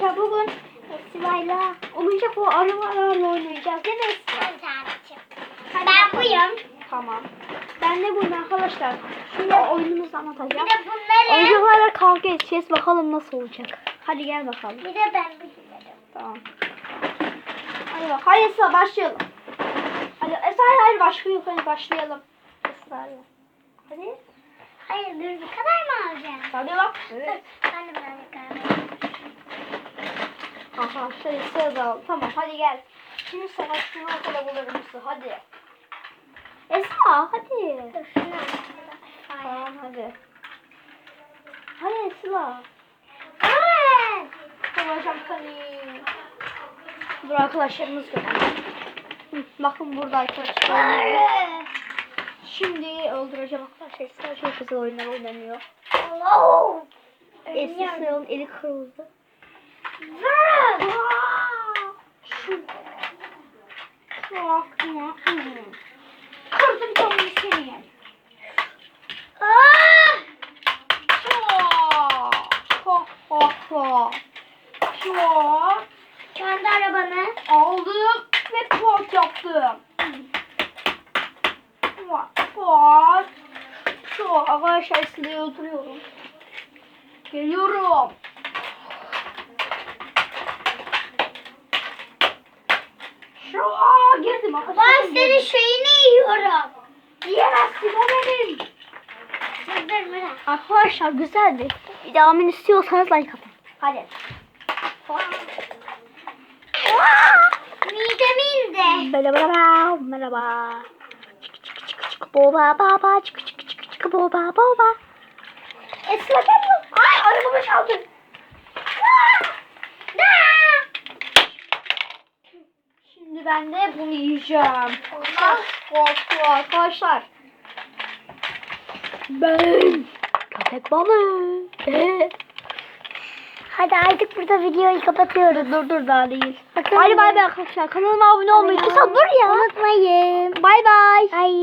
arkadaşlar bugün Sıla'yla oyuncak o arabalarla oynayacağız değil mi Esra? Ben. Ben buyum. Tamam. Ben de buyum arkadaşlar. Şimdi oyunumuzu Bir anlatacağım. de bunları. Oyuncaklarla kavga edeceğiz. Bakalım nasıl olacak. Hadi gel bakalım. Bir de ben buyum. Tamam. Hadi bak. Hadi Esra başlayalım. Hadi Esra hayır, başlıyor. Hadi başlayalım. Esra'yla. Hadi. Hayır dur bu kadar mı alacağım? Hadi bak. Dur. Ben de kahve. Arkadaşlar Esra da al. Tamam hadi gel. Şimdi savaşını ortada buluruz. Hadi. Esra hadi. Dur şunu. Tamam hadi. Hadi Esra. Evet. Savaşacağım seni. Dur arkadaşlarımız görelim. Bakın burada arkadaşlar. Şimdi öldüreceğim arkadaşlar. Esra çok güzel oyunlar oynanıyor. Esra'nın eli kırıldı. Vur. Şu. Aa! Çok. Çok çok çok. Çok. Kendi arabanı. Aldım ve port yaptım. Port. Çok. Arkadaşlar size oturuyorum. Geliyorum. Şu aa, girdim. Ben senin şeyini yiyorum. Yiyemezsin o benim. Arkadaşlar güzeldi. Devamını istiyorsanız like atın. Hadi. Midem indi. Merhaba, merhaba. Çık çık çık çık boba baba çık çık çık çık boba boba. Esra geliyor. Ay arabamı çaldı. Şimdi ben de bunu yiyeceğim. Ah. Korku arkadaşlar. Ben köpek balığı. Hadi artık burada videoyu kapatıyoruz. dur dur daha değil. Hadi bay bay arkadaşlar. Kanalıma abone olmayı. Kısa dur ya. Unutmayın. Bay bay. Ay.